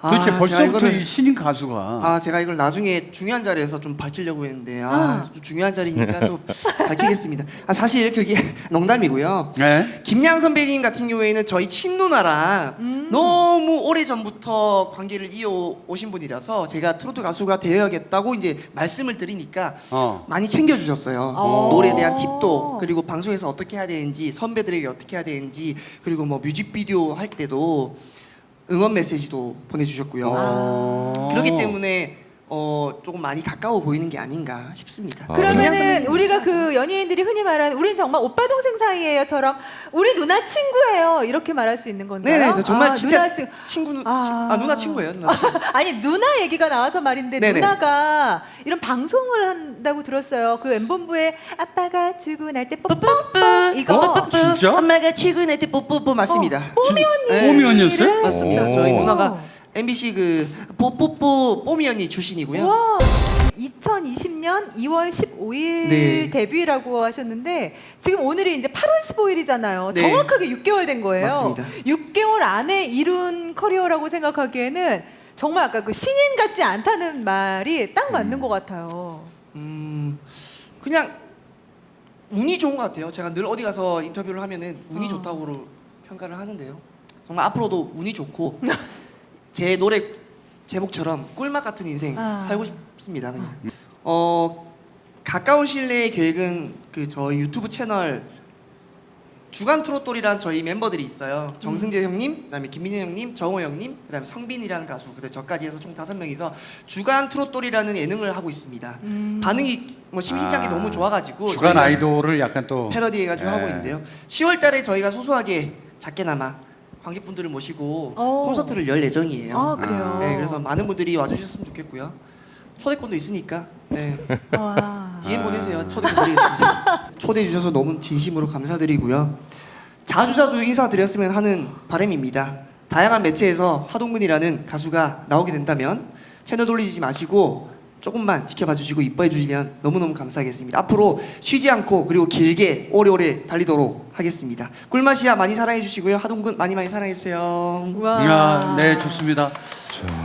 도대체 아, 벌써부터 제가 이거를- 이 신인 가수가 아 제가 이걸 나중에 중요한 자리에서 좀 밝히려고 했는데 아, 아. 좀 중요한 자리니까 또 밝히겠습니다. 아 사실 그게 농담이고요. 네. 김양 선배님 같은 경우에는 저희 친누나랑 음. 너무 오래 전부터 관계를 이어 오신 분이라서 제가 트로트 가수가 되어야겠다고 이제 말씀을 드리니까 어. 많이 챙겨주셨어요. 어. 노래에 대한 팁도 그리고 방송에서 어떻게 해야 되는지 선배들에게 어떻게 해야 되는지 그리고 뭐 뮤직비디오 할 때도 응원 메시지도 보내주셨고요. 어. 그렇기 때문에 어, 조금 많이 가까워 보이는 게 아닌가 싶습니다. 아. 그러면은 선배님 우리가 그 연예인들이 흔히 말하는 우린 정말 오빠 동생 사이예요처럼 우리 누나 친구예요 이렇게 말할 수 있는 건가요? 네네, 저 정말 아, 진짜 누나 친 친구 누, 아. 아. 누나 친구예요. 누나 친구. 아니 누나 얘기가 나와서 말인데 네네. 누나가 이런 방송을 한다고 들었어요. 그 엠본부에 아빠가 출근할 때 뽀뽀뽀 이거 어? 진짜? 엄마가 출근할 때 뽀뽀뽀 맞습니다. 뽀미 언니 뽀미 언니였어요? 맞습니다. 오. 저희 누나가 MBC 그 뽀뽀뽀 뽀미 언니 출신이고요. 와 2020년 2월 15일 네. 데뷔라고 하셨는데 지금 오늘이 이제 8월 15일이잖아요. 네. 정확하게 6개월 된 거예요. 맞습니다. 6개월 안에 이룬 커리어라고 생각하기에는 정말 아까 그 신인 같지 않다는 말이 딱 맞는 것 같아요. 음 그냥 운이 좋은 것 같아요. 제가 늘 어디 가서 인터뷰를 하면은 운이 어. 좋다고 평가를 하는데요. 정말 앞으로도 운이 좋고 제 노래 제목처럼 꿀맛 같은 인생 아. 살고 싶습니다. 그냥. 어 가까운 시일 내의 계획은 그 저희 유튜브 채널 주간 트롯돌이란 저희 멤버들이 있어요. 정승재 형님, 그다음에 김민현 형님, 정호 형님, 그다음에 성빈이라는 가수, 그다음 저까지 해서 총 다섯 명이서 주간 트롯돌이라는 예능을 하고 있습니다. 음. 반응이 뭐 심심찮게 아, 너무 좋아가지고 주간 저희가 아이돌을 약간 또 패러디 해가지고 네. 하고 있는데요. 10월달에 저희가 소소하게 작게나마 관객분들을 모시고 오. 콘서트를 열 예정이에요. 아 그래요. 네, 그래서 많은 분들이 와주셨으면 좋겠고요. 초대권도 있으니까 네, 와. DM 보내세요. 초대권 드리겠습니다. 초대해 주셔서 너무 진심으로 감사드리고요. 자주자주 인사드렸으면 하는 바람입니다. 다양한 매체에서 하동근이라는 가수가 나오게 된다면 채널 돌리지 마시고 조금만 지켜봐 주시고 이뻐해 주시면 너무너무 감사하겠습니다. 앞으로 쉬지 않고 그리고 길게 오래오래 달리도록 하겠습니다. 꿀맛이야 많이 사랑해 주시고요. 하동근 많이 많이 사랑해 주세요. 와. 야, 네 좋습니다.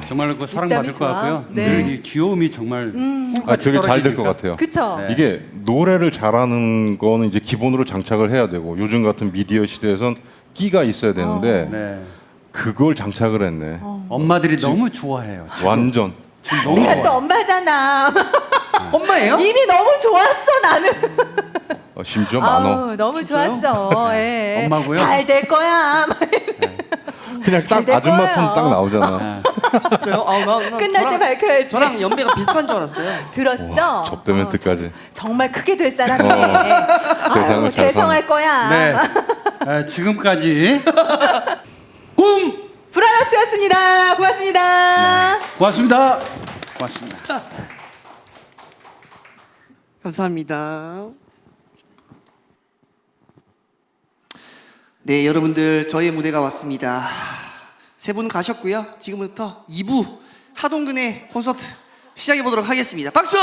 정말 그 사랑 받을 것 좋아. 같고요. 네. 늘 이 귀여움이 정말 음. 아, 되게 잘 될 것 같아요. 그쵸. 네. 이게 노래를 잘하는 거는 이제 기본으로 장착을 해야 되고 요즘 같은 미디어 시대에선 끼가 있어야 되는데 네. 그걸 장착을 했네. 엄마들이 너무 좋아해요. 완전. 지금 너무 네가 또 좋아요. 엄마잖아. 엄마예요? 이미 너무 좋았어 나는. 어, 심지어 많어. 아우, 너무 진짜요? 좋았어. 예. 엄마고요? 잘 될 거야. 그냥 딱 아줌마 거예요. 톤 딱 나오잖아. 네. 진짜요? 아, 나, 나 끝날 때 저랑, 밝혀야지. 저랑 연배가 비슷한 줄 알았어요. 들었죠? 와, 접대 어, 멘트까지. 정말 크게 될 사람이네. 세상을 아우, 잘 대성할 거야. 네. 아, 지금까지 꿈 브라더스였습니다. 고맙습니다. 고맙습니다. 고맙습니다. 감사합니다. 네, 여러분들 저희의 무대가 왔습니다. 세 분 가셨고요. 지금부터 2부 하동근의 콘서트 시작해 보도록 하겠습니다. 박수!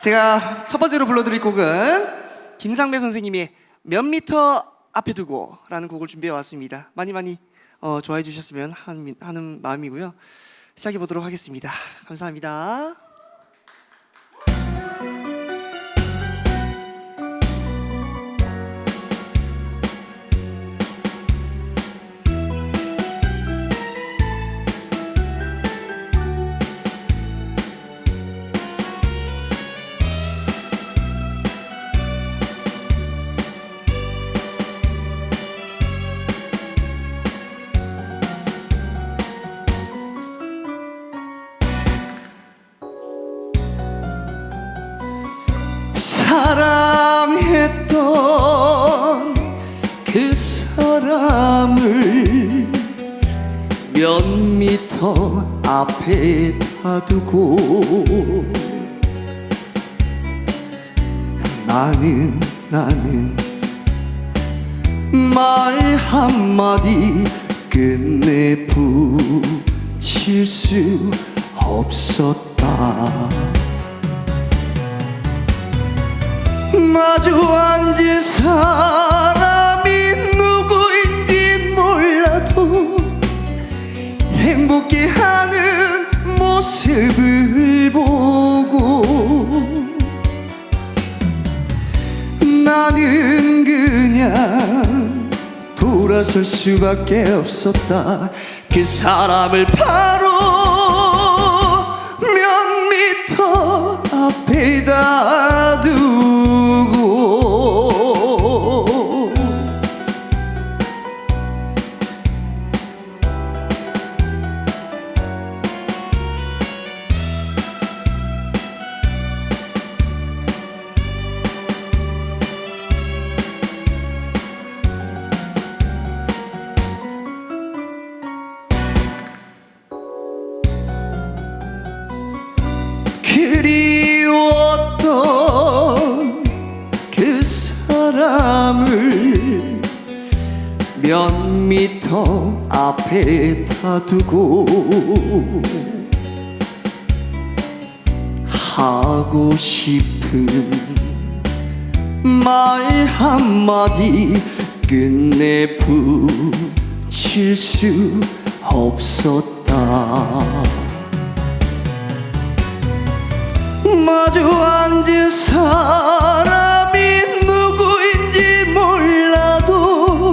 제가 첫 번째로 불러드릴 곡은 김상배 선생님의 몇 미터 앞에 두고라는 곡을 준비해 왔습니다. 많이 많이 어, 좋아해 주셨으면 하는, 하는 마음이고요. 시작해 보도록 하겠습니다. 감사합니다. 사랑했던 그 사람을 몇 미터 앞에 다두고 나는 나는 말 한마디 끝내 붙일 수 없었다 마주 앉은 사람이 누구인지 몰라도 행복해 하는 모습을 보고 나는 그냥 돌아설 수밖에 없었다. 그 사람을 바로 몇 미터 앞에다 그리웠던 그 사람을 몇 미터 앞에 다 두고 하고 싶은 말 한마디 끝내 붙일 수 없었다 사람이 누구인지 몰라도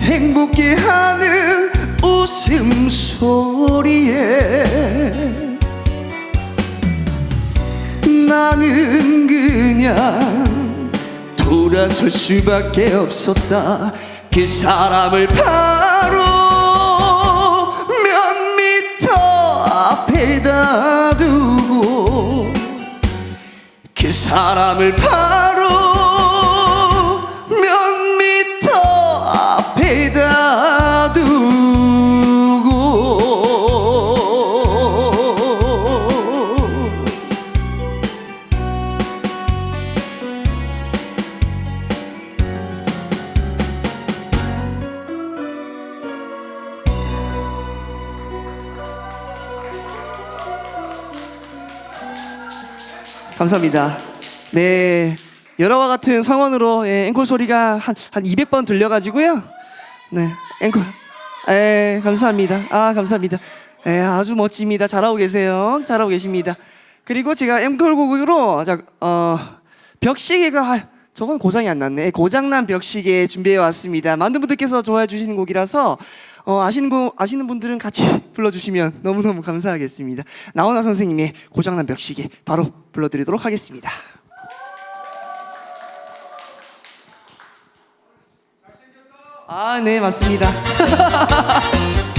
행복해 하는 웃음소리에 나는 그냥 돌아설 수밖에 없었다. 그 사람을 바로 사람을 바로 몇 미터 앞에다 두고 감사합니다. 네. 여러와 같은 성원으로 예, 앵콜 소리가 한, 한 200번 들려가지고요. 네. 앵콜. 예, 감사합니다. 아, 감사합니다. 예, 아주 멋집니다. 잘하고 계세요. 잘하고 계십니다. 그리고 제가 앵콜 곡으로, 자, 어, 벽시계가, 아, 저건 고장이 안 났네. 예, 고장난 벽시계 준비해 왔습니다. 많은 분들께서 좋아해 주시는 곡이라서, 어, 아시는, 분, 아시는 분들은 같이 불러주시면 너무너무 감사하겠습니다. 나훈아 선생님의 고장난 벽시계 바로 불러드리도록 하겠습니다. 아, 네, 맞습니다.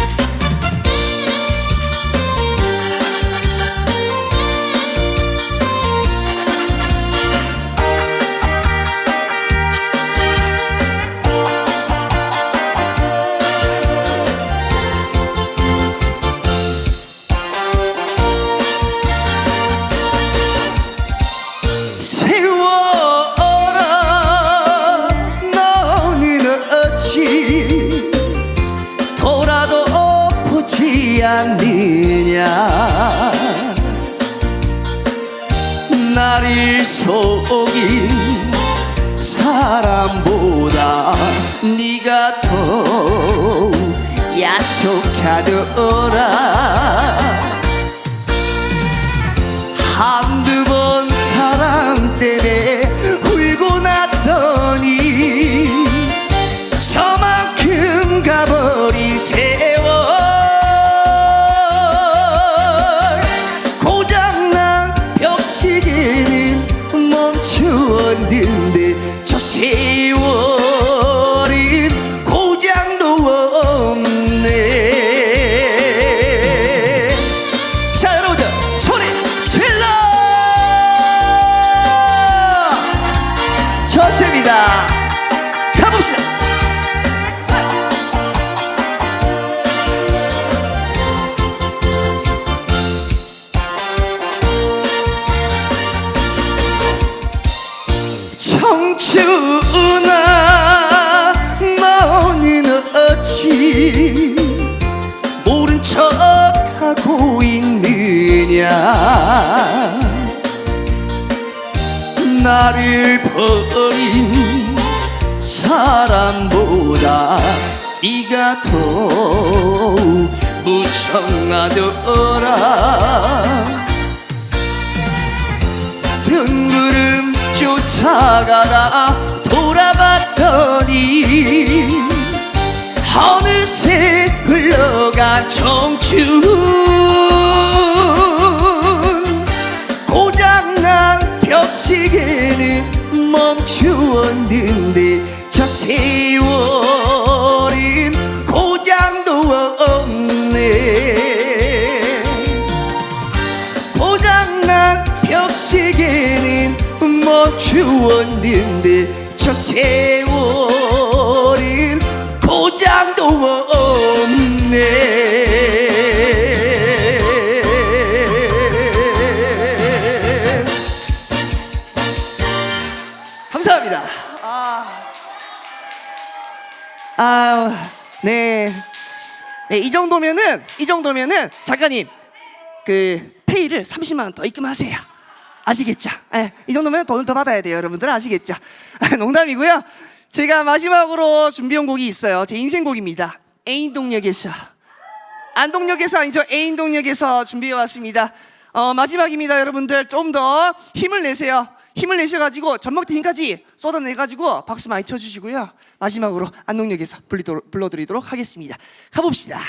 속인 사람보다 네가 더 야속하더라. 한두 번 사랑 때문에 나를 버린 사람보다 네가 더 청하더라. 등구름 쫓아가다 돌아봤더니 어느새 흘러간 청춘 멈추었는데 저 세월은 고장도 없네 감사합니다 아, 네. 네, 이 정도면은 이 정도면은 작가님 그 페이를 30만 원 더 입금하세요. 아시겠죠? 예, 이 정도면 돈을 더 받아야 돼요, 여러분들 아시겠죠? 아, 농담이고요. 제가 마지막으로 준비한 곡이 있어요. 제 인생곡입니다. 애인동역에서 안동역에서 아니죠 애인동역에서 준비해 왔습니다. 어, 마지막입니다, 여러분들 좀 더 힘을 내세요. 힘을 내셔가지고 전먹대 힘까지 쏟아내가지고 박수 많이 쳐주시고요. 마지막으로 안동역에서 불러드리도록 하겠습니다. 가봅시다.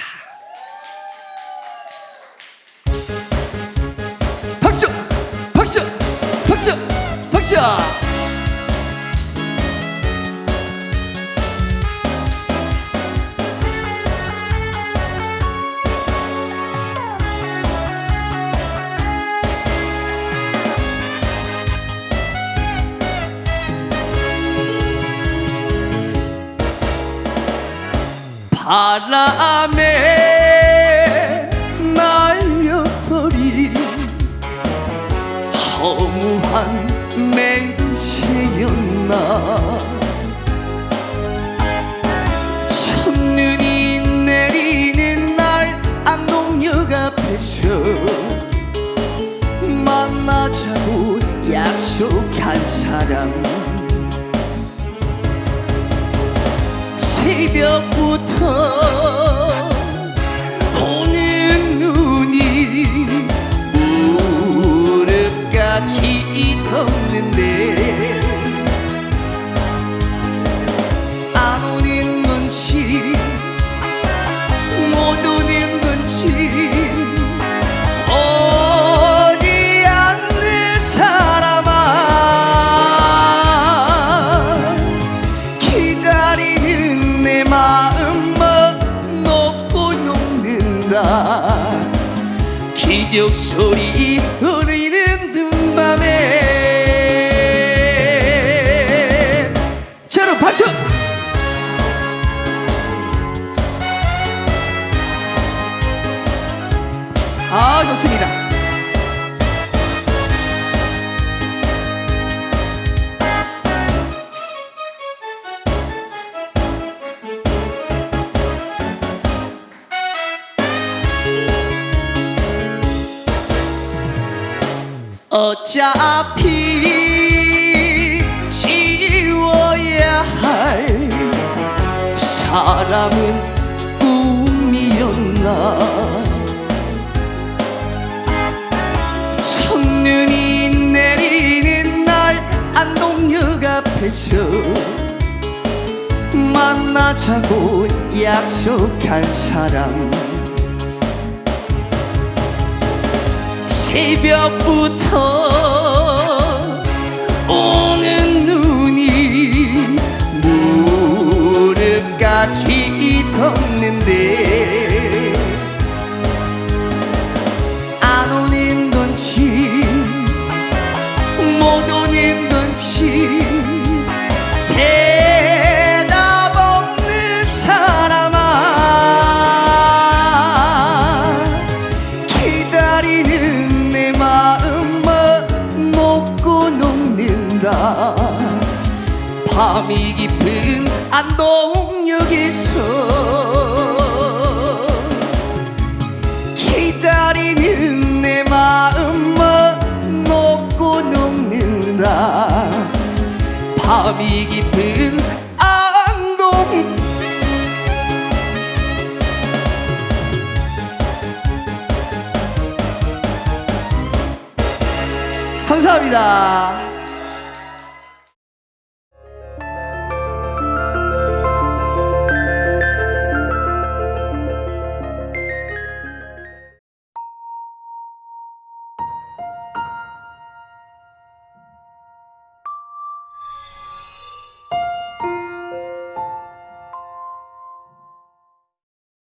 박수, 박수, 박수. 바람에 무한 맹세였나? 첫눈이 내리는 날 안동역 앞에서 만나자고 약속한 사람. 새벽부터 무릎까지 덮는데. 안 오는 건지 박수 아 좋습니다. 어차피 사람은 꿈이었나? 첫눈이 내리는 날 안동역 앞에서 만나자고 약속한 사람. 새벽부터 덮는데. 안 오는 건지 못 오는 건지. 대답 없는 사람아. 기다리는 내 마음만 녹고 녹는다. 밤이 깊은 안동역에서 감사합니다.